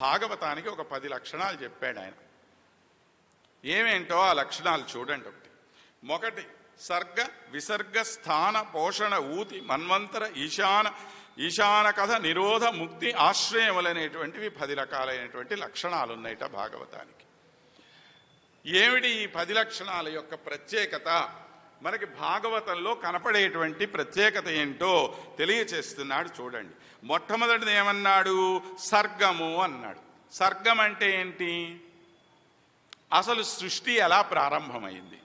భాగవతానికి ఒక పది లక్షణాలు చెప్పాడు ఆయన. ఏమేంటో ఆ లక్షణాలు చూడండి ఒకటి. ఒకటి సర్గ విసర్గ స్థాన పోషణ ఊతి మన్వంతర ఈశాన ఈశాన కథ నిరోధ ముక్తి ఆశ్రయములనేటువంటివి పది రకాలైనటువంటి లక్షణాలు ఉన్నాయట భాగవతానికి. ఏమిటి ఈ పది లక్షణాల యొక్క ప్రత్యేకత? మనకి భాగవతంలో కనపడేటువంటి ప్రత్యేకత ఏంటో తెలియచేస్తున్నాడు చూడండి. మొట్టమొదటిది ఏమన్నాడు? సర్గము అన్నాడు. సర్గం అంటే ఏంటి? అసలు సృష్టి ఎలా ప్రారంభమైంది?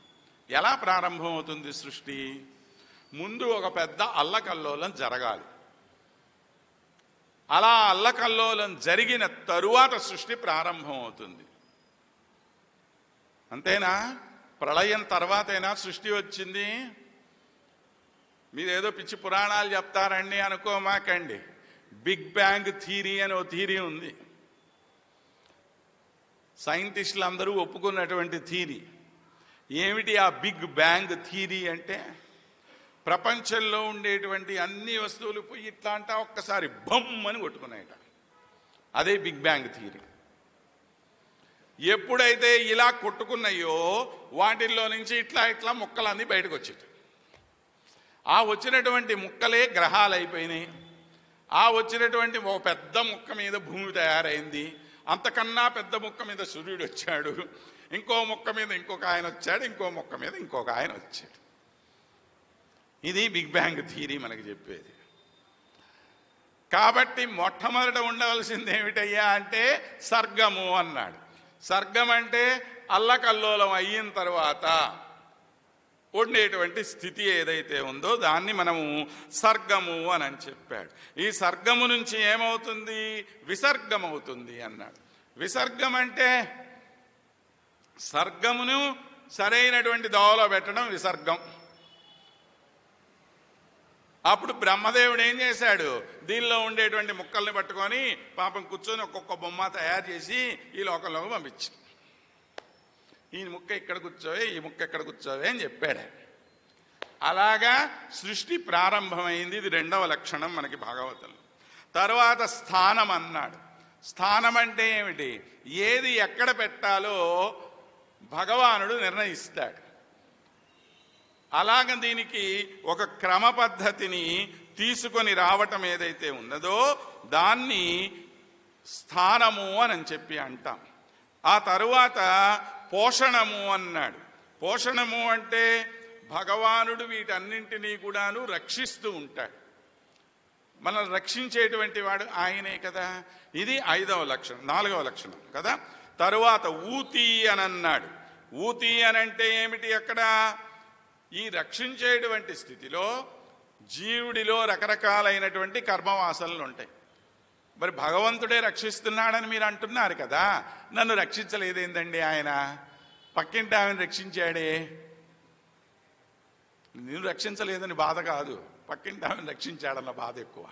ఎలా ప్రారంభమవుతుంది సృష్టి? ముందు ఒక పెద్ద అల్లకల్లోలం జరగాలి. అలా అల్లకల్లోలం జరిగిన తరువాత సృష్టి ప్రారంభమవుతుంది. అంతేనా? ప్రళయం తర్వాతైనా సృష్టి వచ్చింది. మీరేదో పిచ్చి పురాణాలు చెప్తారండి అనుకోమాకండి. బిగ్ బ్యాంగ్ థీరీ అని ఓ థీరీ ఉంది. సైంటిస్టులు అందరూ ఒప్పుకున్నటువంటి థీరీ. ఏమిటి ఆ బిగ్ బ్యాంగ్ థీరీ అంటే? ప్రపంచంలో ఉండేటువంటి అన్ని వస్తువులు పోయి ఇట్లా అంటా ఒక్కసారి బమ్ అని కొట్టుకున్నాయట. అదే బిగ్ బ్యాంగ్ థీరీ. ఎప్పుడైతే ఇలా కొట్టుకున్నాయో వాటిల్లో నుంచి ఇట్లా ఇట్లా ముక్కలన్నీ బయటకు వచ్చేది ఆ వచ్చినటువంటి ముక్కలే గ్రహాలు అయిపోయినాయి ఆ వచ్చినటువంటి ఒక పెద్ద ముక్క మీద భూమి తయారైంది. అంతకన్నా పెద్ద ముక్క మీద సూర్యుడు వచ్చాడు. ఇంకో ముక్క మీద ఇంకొక ఆయన వచ్చాడు. ఇంకో ముక్క మీద ఇంకొక ఆయన వచ్చాడు. ఇది బిగ్ బ్యాంగ్ థీరీ మనకు చెప్పేది. కాబట్టి మొట్టమొదట ఉండవలసింది ఏమిటయ్యా అంటే సర్గము అన్నాడు. సర్గం అంటే అల్లకల్లోలం అయిన తర్వాత ఉండేటువంటి స్థితి ఏదైతే ఉందో దాన్ని మనము సర్గము అని అని చెప్పాడు. ఈ సర్గము నుంచి ఏమవుతుంది? విసర్గం అవుతుంది అన్నాడు. విసర్గం అంటే సర్గమును సరైనటువంటి దోవలో పెట్టడం విసర్గం. అప్పుడు బ్రహ్మదేవుడు ఏం చేశాడు? దీనిలో ఉండేటువంటి ముక్కల్ని పట్టుకొని పాపం కూర్చొని ఒక్కొక్క బొమ్మ తయారు చేసి ఈ లోకంలోకి పంపించాడు ఈ ముక్క ఇక్కడ కూర్చోవే ఈ ముక్క ఇక్కడ కూర్చోవే అని చెప్పాడు. అలాగా సృష్టి ప్రారంభమైంది. ఇది రెండవ లక్షణం మనకి భాగవతంలో. తర్వాత స్థానం అన్నాడు. స్థానం అంటే ఏమిటి? ఏది ఎక్కడ పెట్టాలో భగవానుడు నిర్ణయిస్తాడు. అలాగ దీనికి ఒక క్రమ పద్ధతిని తీసుకొని రావటం ఏదైతే ఉన్నదో దాన్ని స్థానము అని చెప్పి అంటాం. ఆ తరువాత పోషణము అన్నాడు. పోషణము అంటే భగవానుడు వీటన్నింటినీ కూడాను రక్షిస్తూ ఉంటాడు. మనల్ని రక్షించేటువంటి వాడు ఆయనే కదా. ఇది ఐదవ లక్షణం నాలుగవ లక్షణం కదా. తరువాత ఊతి అని అన్నాడు. ఊతి అని అంటే ఏమిటి అక్కడ? ఈ రక్షించేటువంటి స్థితిలో జీవుడిలో రకరకాలైనటువంటి కర్మవాసనలు ఉంటాయి మరి భగవంతుడే రక్షిస్తున్నాడని మీరు అంటున్నారు కదా నన్ను రక్షించలేదేందండి ఆయన? పక్కింటి ఆమెను రక్షించాడే? నేను రక్షించలేదని బాధ కాదు పక్కింటి ఆమెను రక్షించాడన్న బాధ ఎక్కువ.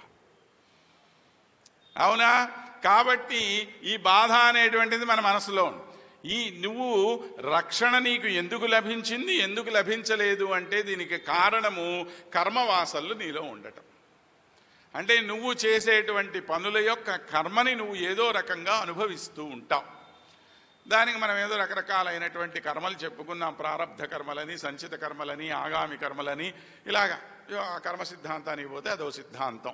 అవునా? కాబట్టి ఈ బాధ అనేటువంటిది మన మనసులో ఉంది. ఈ నువ్వు రక్షణ నీకు ఎందుకు లభించింది ఎందుకు లభించలేదు అంటే దీనికి కారణము కర్మవాసనలు నీలో ఉండటం. అంటే నువ్వు చేసేటువంటి పనుల యొక్క కర్మని నువ్వు ఏదో రకంగా అనుభవిస్తూ ఉంటావు. దానికి మనం ఏదో రకరకాలైనటువంటి కర్మలు చెప్పుకున్నాం ప్రారంధ కర్మలని సంచిత కర్మలని ఆగామి కర్మలని ఇలాగా. ఆ కర్మ సిద్ధాంతానికి పోతే అదో సిద్ధాంతం.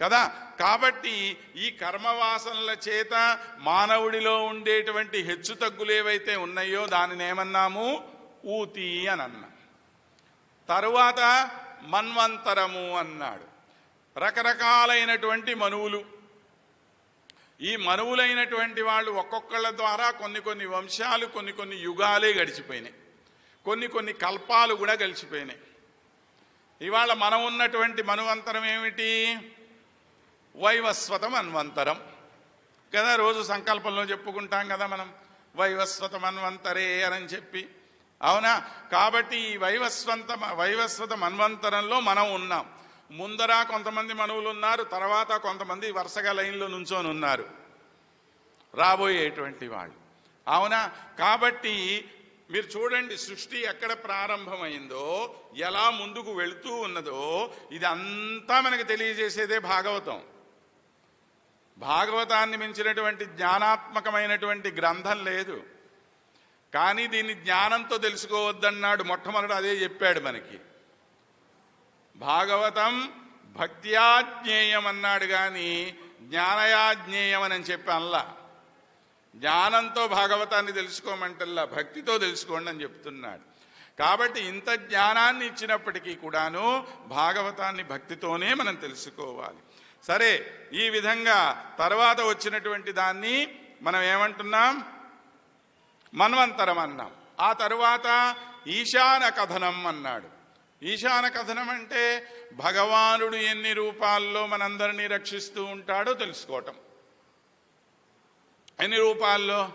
కదా? కాబట్టి ఈ కర్మవాసనల చేత మానవుడిలో ఉండేటువంటి హెచ్చు తగ్గులు ఏవైతే ఉన్నాయో దానిని ఏమన్నాము? ఊతి అని అన్నా. తరువాత మన్వంతరము అన్నాడు. రకరకాలైనటువంటి మనువులు. ఈ మనువులైనటువంటి వాళ్ళు ఒక్కొక్కళ్ళ ద్వారా కొన్ని కొన్ని వంశాలు కొన్ని కొన్ని యుగాలే గడిచిపోయినాయి. కొన్ని కొన్ని కల్పాలు కూడా గడిచిపోయినాయి. ఇవాళ మనం ఉన్నటువంటి మనువంతరం ఏమిటి? వైవస్వతం అన్వంతరం కదా రోజు సంకల్పంలో చెప్పుకుంటాం కదా మనం వైవస్వతం అన్వంతరే అని చెప్పి. అవునా? కాబట్టి ఈ వైవస్వంత వైవస్వత మన్వంతరంలో మనం ఉన్నాం. ముందర కొంతమంది మనవులు ఉన్నారు తర్వాత కొంతమంది వరుసగా లైన్లో నుంచొని ఉన్నారు. రాబోయేటువంటి వాళ్ళు. అవునా? కాబట్టి మీరు చూడండి సృష్టి ఎక్కడ ప్రారంభమైందో ఎలా ముందుకు వెళుతూ ఉన్నదో ఇది అంతా మనకు తెలియజేసేదే భాగవతం. భాగవతాన్ని మించినటువంటి జ్ఞానాత్మకమైనటువంటి గ్రంథం లేదు. కానీ దీన్ని జ్ఞానంతో తెలుసుకోవద్దన్నాడు. మొట్టమొదట అదే చెప్పాడు మనకి. భాగవతం భక్త్యాజ్ఞేయం అన్నాడు కానీ జ్ఞానయాజ్ఞేయం అని చెప్పి జ్ఞానంతో భాగవతాన్ని తెలుసుకోమంటల్లా భక్తితో తెలుసుకోండి అని చెప్తున్నాడు. కాబట్టి ఇంత జ్ఞానాన్ని ఇచ్చినప్పటికీ కూడాను భాగవతాన్ని భక్తితోనే మనం తెలుసుకోవాలి. సరే ఈ విధంగా తర్వాత వచ్చినటువంటి దాన్ని మనం ఏమంటున్నాం? మన్వంతరం అన్నాం. ఆ తరువాత ఈశాన కథనం అన్నాడు. ఈశాన కథనం అంటే భగవానుడు ఎన్ని రూపాల్లో మనందరినీ రక్షిస్తూ ఉంటాడో తెలుసుకోవటం. ఎన్ని రూపాల్లో?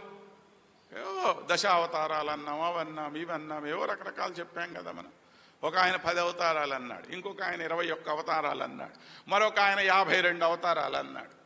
ఏవో దశావతారాలు అన్నాం అవన్నాం ఇవన్నాం ఏవో రకరకాలు చెప్పాం కదా మనం. ఒక ఆయన పది అవతారాలు అన్నాడు ఇంకొక ఆయన ఇరవై ఒక్క అవతారాలు అన్నాడు మరొక ఆయన యాభై రెండు అవతారాలు అన్నాడు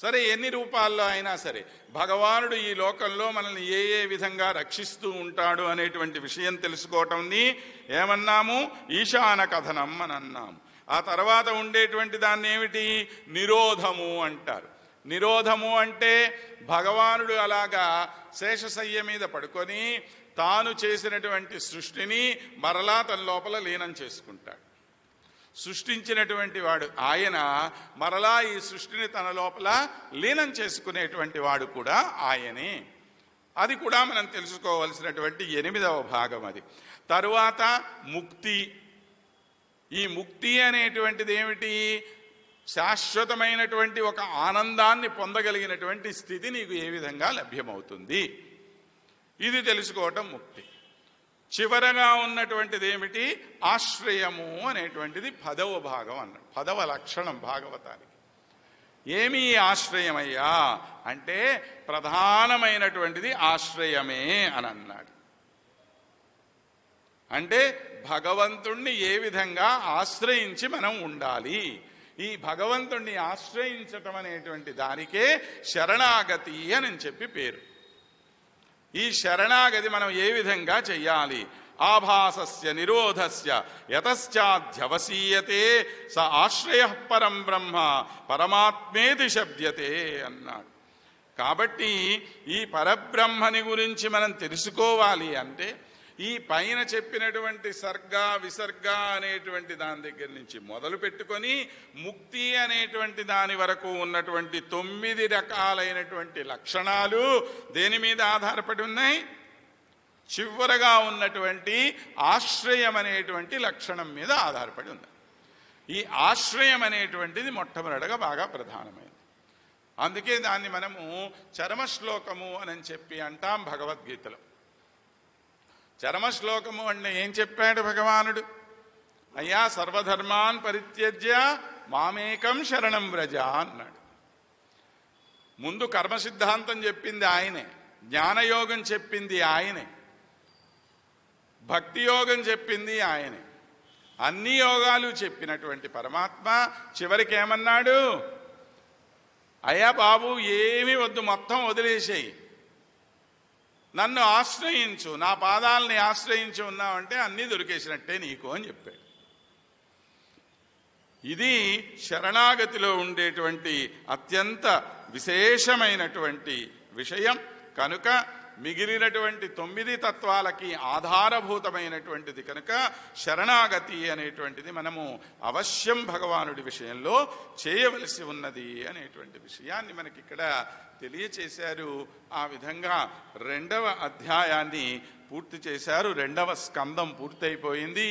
సరే ఎన్ని రూపాల్లో అయినా సరే భగవానుడు ఈ లోకంలో మనల్ని ఏ ఏ విధంగా రక్షిస్తూ ఉంటాడు అనేటువంటి విషయం తెలుసుకోవటంని ఏమన్నాము? ఈశాన కథనం అని అన్నాము. ఆ తర్వాత ఉండేటువంటి దాన్ని ఏమిటి? నిరోధము అంటారు. నిరోధము అంటే భగవానుడు అలాగా శేషశయ్య మీద పడుకొని తాను చేసినటువంటి సృష్టిని మరలా తన లోపల లీనం చేసుకుంటాడు. సృష్టించినటువంటి వాడు ఆయన మరలా ఈ సృష్టిని తన లోపల లీనం చేసుకునేటువంటి వాడు కూడా ఆయనే. అది కూడా మనం తెలుసుకోవలసినటువంటి ఎనిమిదవ భాగం అది. తరువాత ముక్తి. ఈ ముక్తి అనేటువంటిది ఏమిటి? శాశ్వతమైనటువంటి ఒక ఆనందాన్ని పొందగలిగినటువంటి స్థితి నీకు ఏ విధంగా లభ్యమవుతుంది? ఇది తెలుసుకోవటం ముక్తి. చివరగా ఉన్నటువంటిది ఏమిటి? ఆశ్రయము అనేటువంటిది పదవ భాగం అన్నాడు పదవ లక్షణం భాగవతానికి. ఏమి ఆశ్రయమయ్యా? అంటే ప్రధానమైనటువంటిది ఆశ్రయమే అని అన్నాడు. అంటే భగవంతుణ్ణి ఏ విధంగా ఆశ్రయించి మనం ఉండాలి? ఈ భగవంతుణ్ణి ఆశ్రయించటం అనేటువంటి దానికే శరణాగతి అని చెప్పి పేరు. ఈ శరణాగతి మనం ఏ విధంగా చెయ్యాలి? ఆభాసస్య నిరోధస్య యతశ్చాధ్యవసీయతే స ఆశ్రయ పరం బ్రహ్మ పరమాత్మేతి శబ్దతే అన్నాడు. కాబట్టి ఈ పరబ్రహ్మని గురించి మనం తెలుసుకోవాలి అంటే ఈ పైన చెప్పినటువంటి సర్గ విసర్గ అనేటువంటి దాని దగ్గర నుంచి మొదలు పెట్టుకొని ముక్తి అనేటువంటి దాని వరకు ఉన్నటువంటి తొమ్మిది రకాలైనటువంటి లక్షణాలు దేని మీద ఆధారపడి ఉన్నాయి? చివరగా ఉన్నటువంటి ఆశ్రయం అనేటువంటి లక్షణం మీద ఆధారపడి ఉంది. ఈ ఆశ్రయం అనేటువంటిది మొట్టమొదటగా బాగా ప్రధానమైనది అందుకే దాన్ని మనము చరమశ్లోకము అని చెప్పి అంటాం భగవద్గీతలో. చరమ శ్లోకము అంటే ఏం చెప్పాడు భగవానుడు? అయ్యా సర్వధర్మాన్ పరిత్యజ్య మామేకం శరణం వ్రజ అన్నాడు. ముందు కర్మ సిద్ధాంతం చెప్పింది ఆయనే జ్ఞానయోగం చెప్పింది ఆయనే భక్తి యోగం చెప్పింది ఆయనే. అన్ని యోగాలు చెప్పినటువంటి పరమాత్మ చివరికి ఏమన్నాడు? అయ్యా బాబు ఏమీ వద్దు మొత్తం వదిలేసేయి. నన్ను ఆశ్రయించు నా పాదాలని ఆశ్రయించి ఉన్నావంటే అన్నీ దొరికేసినట్టే నీకు అని చెప్పాడు. ఇది శరణాగతిలో ఉండేటువంటి అత్యంత విశేషమైనటువంటి విషయం. కనుక మిగిలినటువంటి తొమ్మిది తత్వాలకి ఆధారభూతమైనటువంటిది కనుక శరణాగతి అనేటువంటిది మనము అవశ్యం భగవానుడి విషయంలో చేయవలసి ఉన్నది అనేటువంటి విషయాన్ని మనకి ఇక్కడ తెలియచేశారు. ఆ విధంగా రెండవ అధ్యాయాన్ని పూర్తి చేశారు. రెండవ స్కందం పూర్తయిపోయింది.